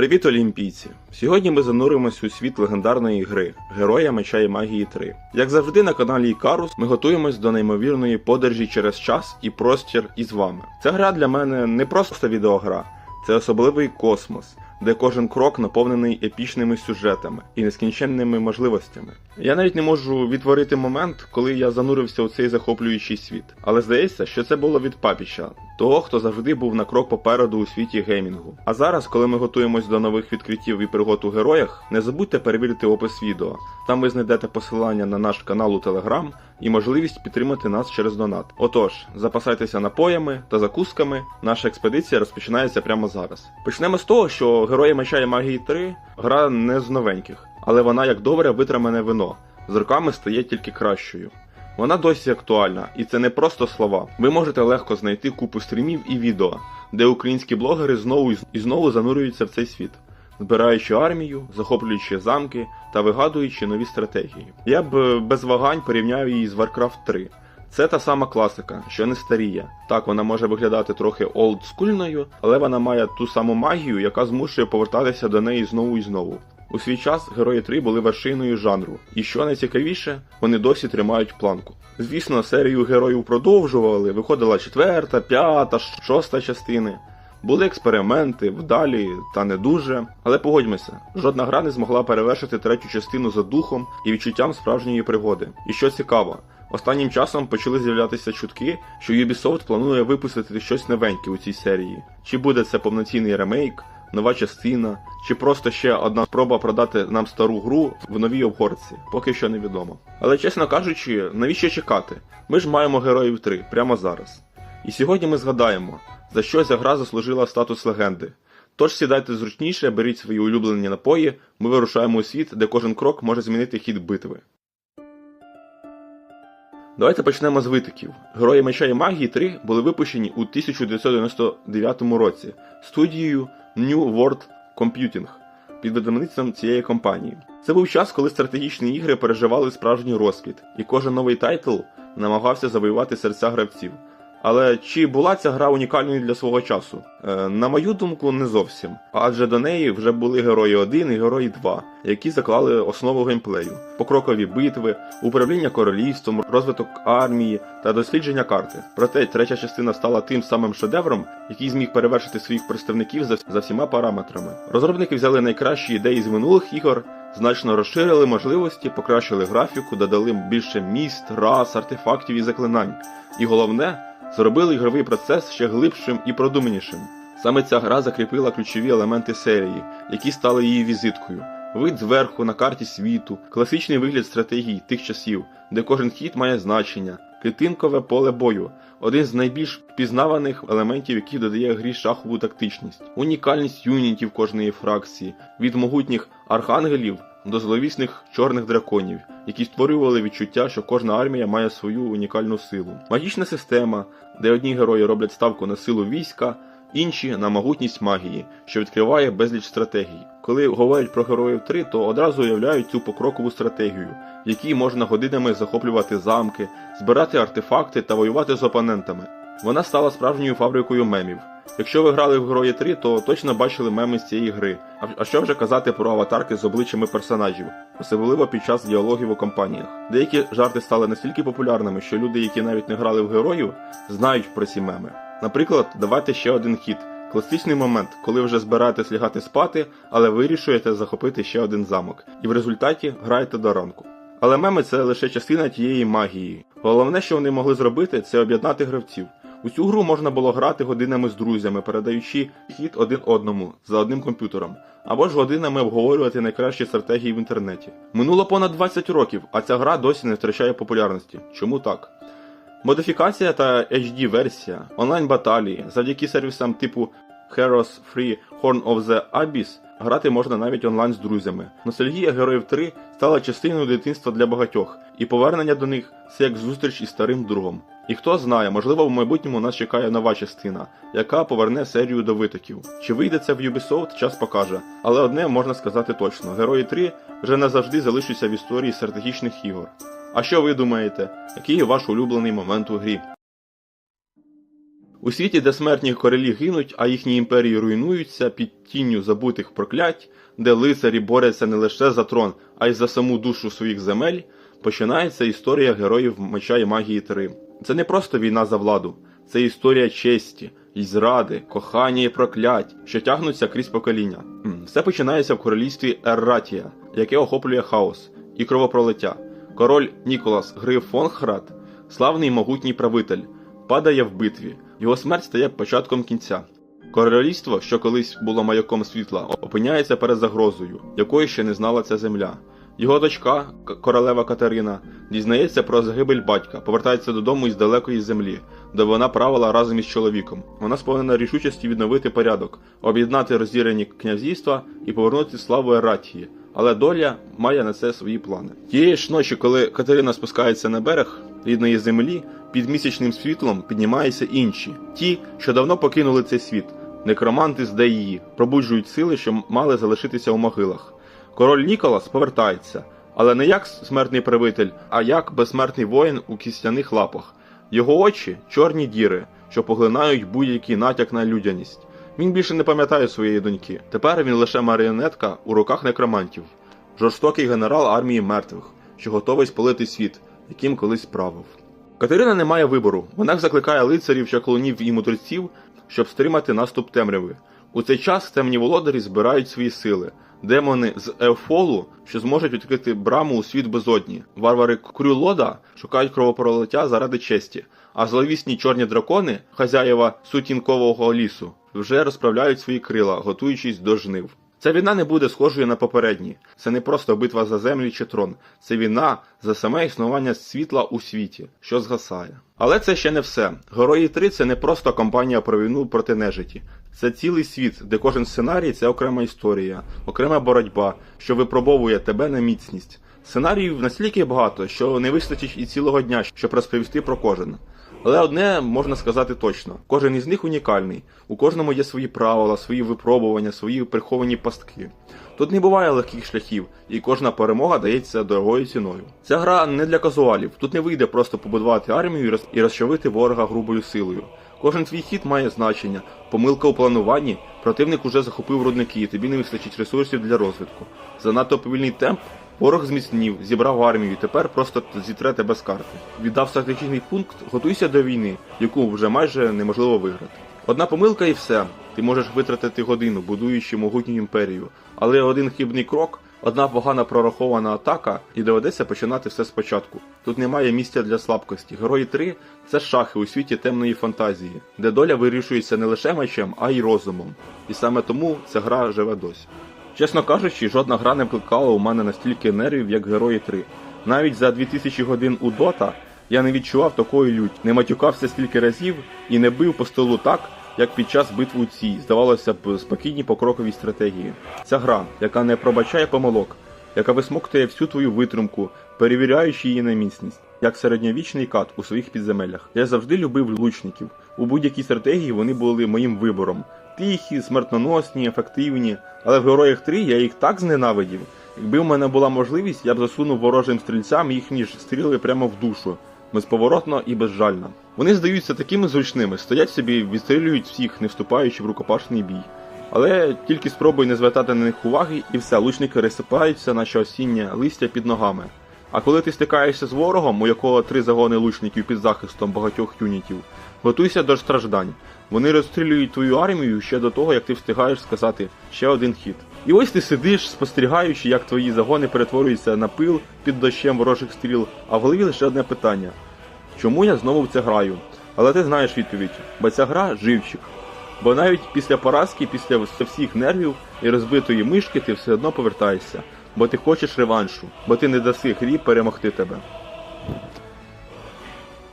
Привіт, олімпійці! Сьогодні ми зануримось у світ легендарної гри Героя Меча і Магії 3. Як завжди на каналі Ікарус ми готуємось до неймовірної подорожі через час і простір із вами. Ця гра для мене не просто відеогра, це особливий космос, де кожен крок наповнений епічними сюжетами і нескінченними можливостями. Я навіть не можу відтворити момент, коли я занурився у цей захоплюючий світ. Але здається, що це було від папіча, того, хто завжди був на крок попереду у світі геймінгу. А зараз, коли ми готуємось до нових відкриттів і пригод у героях, не забудьте перевірити опис відео. Там ви знайдете посилання на наш канал у Телеграм і можливість підтримати нас через донат. Отож, запасайтеся напоями та закусками. Наша експедиція розпочинається прямо зараз. Почнемо з того, що Герої Меча і Магії 3 гра не з новеньких, але вона як добре витримане вино. З роками стає тільки кращою. Вона досі актуальна, і це не просто слова. Ви можете легко знайти купу стрімів і відео, де українські блогери знову і знову занурюються в цей світ, збираючи армію, захоплюючи замки та вигадуючи нові стратегії. Я б е, без вагань порівняв її з Warcraft 3. Це та сама класика, що не старіє. Так, вона може виглядати трохи олдскульною, але вона має ту саму магію, яка змушує повертатися до неї знову і знову. У свій час герої 3 були вершиною жанру, і що найцікавіше, вони досі тримають планку. Звісно, серію героїв продовжували, виходила четверта, п'ята, шоста частини. Були експерименти, вдалі та не дуже. Але погодьмося, жодна гра не змогла перевершити третю частину за духом і відчуттям справжньої пригоди. І що цікаво, останнім часом почали з'являтися чутки, що Ubisoft планує випустити щось новеньке у цій серії. Чи буде це повноцінний ремейк, нова частина, чи просто ще одна спроба продати нам стару гру в новій обгорці, поки що невідомо. Але чесно кажучи, навіщо чекати? Ми ж маємо героїв 3 прямо зараз. І сьогодні ми згадаємо, за що ця гра заслужила статус легенди. Тож сідайте зручніше, беріть свої улюблені напої, ми вирушаємо у світ, де кожен крок може змінити хід битви. Давайте почнемо з витоків. Герої Меча і Магії 3 були випущені у 1999 році студією New World Computing під видавництвом цієї компанії. Це був час, коли стратегічні ігри переживали справжній розквіт, і кожен новий тайтл намагався завоювати серця гравців. Але чи була ця гра унікальною для свого часу? Е, на мою думку, не зовсім. Адже до неї вже були герої 1 і герої 2, які заклали основу геймплею, покрокові битви, управління королівством, розвиток армії та дослідження карти. Проте третя частина стала тим самим шедевром, який зміг перевершити своїх представників за, за всіма параметрами. Розробники взяли найкращі ідеї з минулих ігор. Значно розширили можливості, покращили графіку, додали більше міст, рас, артефактів і заклинань. І головне, зробили ігровий процес ще глибшим і продуманішим. Саме ця гра закріпила ключові елементи серії, які стали її візиткою. Вид зверху на карті світу, класичний вигляд стратегій тих часів, де кожен хід має значення, клітинкове поле бою, один з найбільш впізнаваних елементів, який додає грі шахову тактичність, унікальність юнітів кожної фракції, від могутніх архангелів до зловісних чорних драконів, які створювали відчуття, що кожна армія має свою унікальну силу. Магічна система, де одні герої роблять ставку на силу війська, інші на могутність магії, що відкриває безліч стратегій. Коли говорять про героїв 3, то одразу уявляють цю покрокову стратегію, в якій можна годинами захоплювати замки, збирати артефакти та воювати з опонентами. Вона стала справжньою фабрикою мемів. Якщо ви грали в Герої 3, то точно бачили меми з цієї гри. А- що вже казати про аватарки з обличчями персонажів, особливо під час діалогів у компаніях. Деякі жарти стали настільки популярними, що люди, які навіть не грали в героїв, знають про ці меми. Наприклад, давайте ще один хід. Класичний момент, коли вже збираєтесь лягати спати, але вирішуєте захопити ще один замок, і в результаті граєте до ранку. Але меми це лише частина тієї магії. Головне, що вони могли зробити, це об'єднати гравців. У цю гру можна було грати годинами з друзями, передаючи хід один одному за одним комп'ютером, або ж годинами обговорювати найкращі стратегії в інтернеті. Минуло понад 20 років, а ця гра досі не втрачає популярності. Чому так? Модифікація та HD-версія, онлайн-баталії, завдяки сервісам типу Heroes Free Horn of the Abyss грати можна навіть онлайн з друзями. Ностальгія Героїв 3 стала частиною дитинства для багатьох, і повернення до них це як зустріч із старим другом. І хто знає, можливо, в майбутньому нас чекає нова частина, яка поверне серію до витоків. Чи вийде це в Ubisoft, час покаже. Але одне можна сказати точно: Герої 3 вже назавжди залишаться в історії стратегічних ігор. А що ви думаєте? Який ваш улюблений момент у грі? У світі, де смертні королі гинуть, а їхні імперії руйнуються під тінню забутих проклять, де лицарі борються не лише за трон, а й за саму душу своїх земель, починається історія героїв меча і магії 3. Це не просто війна за владу, це історія честі, і зради, кохання і проклять, що тягнуться крізь покоління. Все починається в королівстві Ерратія, яке охоплює хаос і кровопролиття. Король Ніколас Гриф Фонхрад, славний й могутній правитель, падає в битві. Його смерть стає початком кінця. Королівство, що колись було маяком світла, опиняється перед загрозою, якої ще не знала ця земля. Його дочка, королева Катерина, дізнається про загибель батька, повертається додому із далекої землі, де вона правила разом із чоловіком. Вона сповнена рішучості відновити порядок, об'єднати розділені князівства і повернути славу Ератії. Але доля має на це свої плани. Тієї ж ночі, коли Катерина спускається на берег рідної землі, під місячним світлом піднімаються інші, ті, що давно покинули цей світ. Некроманти з Деї пробуджують сили, що мали залишитися у могилах. Король Ніколас повертається, але не як смертний правитель, а як безсмертний воїн у кістяних лапах. Його очі чорні діри, що поглинають будь-який натяк на людяність. Він більше не пам'ятає своєї доньки. Тепер він лише маріонетка у руках некромантів, жорстокий генерал армії мертвих, що готовий спалити світ, яким колись правив. Катерина не має вибору. Вона закликає лицарів, чаклунів і мудреців, щоб стримати наступ темряви. У цей час темні володарі збирають свої сили. Демони з Ефолу, що зможуть відкрити браму у світ безодні. Варвари Крюлода шукають кровопролиття заради честі, а зловісні чорні дракони, хазяєва сутінкового лісу, вже розправляють свої крила, готуючись до жнив. Ця війна не буде схожою на попередні. Це не просто битва за землю чи трон. Це війна за саме існування світла у світі, що згасає. Але це ще не все. Герої 3 це не просто кампанія про війну проти нежиті. Це цілий світ, де кожен сценарій це окрема історія, окрема боротьба, що випробовує тебе на міцність. Сценаріїв настільки багато, що не вистачить і цілого дня, щоб розповісти про кожен. Але одне можна сказати точно: кожен із них унікальний. У кожному є свої правила, свої випробування, свої приховані пастки. Тут не буває легких шляхів, і кожна перемога дається дорогою ціною. Ця гра не для казуалів. Тут не вийде просто побудувати армію і розчавити ворога грубою силою. Кожен твій хід має значення. Помилка у плануванні, противник уже захопив рудники, і тобі не вистачить ресурсів для розвитку. Занадто повільний темп. Ворог зміцнів, зібрав армію, тепер просто зітре тебе з карти. Віддав стратегічний пункт, готуйся до війни, яку вже майже неможливо виграти. Одна помилка і все. Ти можеш витратити годину, будуючи могутню імперію, але один хибний крок, одна погано прорахована атака, і доведеться починати все спочатку. Тут немає місця для слабкості. Герої 3 – це шахи у світі темної фантазії, де доля вирішується не лише мечем, а й розумом. І саме тому ця гра живе досі. Чесно кажучи, жодна гра не викликала у мене настільки нервів, як Герої 3. Навіть за 2000 годин у Дота я не відчував такої лють, не матюкався стільки разів і не бив по столу так, як під час битви у цій, здавалося б, спокійній покроковій стратегії. Ця гра, яка не пробачає помилок, яка висмоктує всю твою витримку, перевіряючи її на міцність, як середньовічний кат у своїх підземеллях. Я завжди любив лучників. У будь-якій стратегії вони були моїм вибором. Тихі, смертноносні, ефективні, але в героях 3 я їх так зненавидів. Якби в мене була можливість, я б засунув ворожим стрільцям їхні ж стріли прямо в душу, безповоротно і безжально. Вони здаються такими зручними, стоять собі, відстрілюють всіх, не вступаючи в рукопашний бій. Але тільки спробуй не звертати на них уваги, і все, лучники розсипаються, наче осіннє листя під ногами. А коли ти стикаєшся з ворогом, у якого три загони лучників під захистом багатьох юнітів, готуйся до страждань. Вони розстрілюють твою армію ще до того, як ти встигаєш сказати ще один хід. І ось ти сидиш, спостерігаючи, як твої загони перетворюються на пил під дощем ворожих стріл, а в голові лише одне питання: чому я знову в це граю? Але ти знаєш відповідь, бо ця гра живчик. Бо навіть після поразки, після всіх нервів і розбитої мишки ти все одно повертаєшся, бо ти хочеш реваншу, бо ти не даси грі перемогти тебе.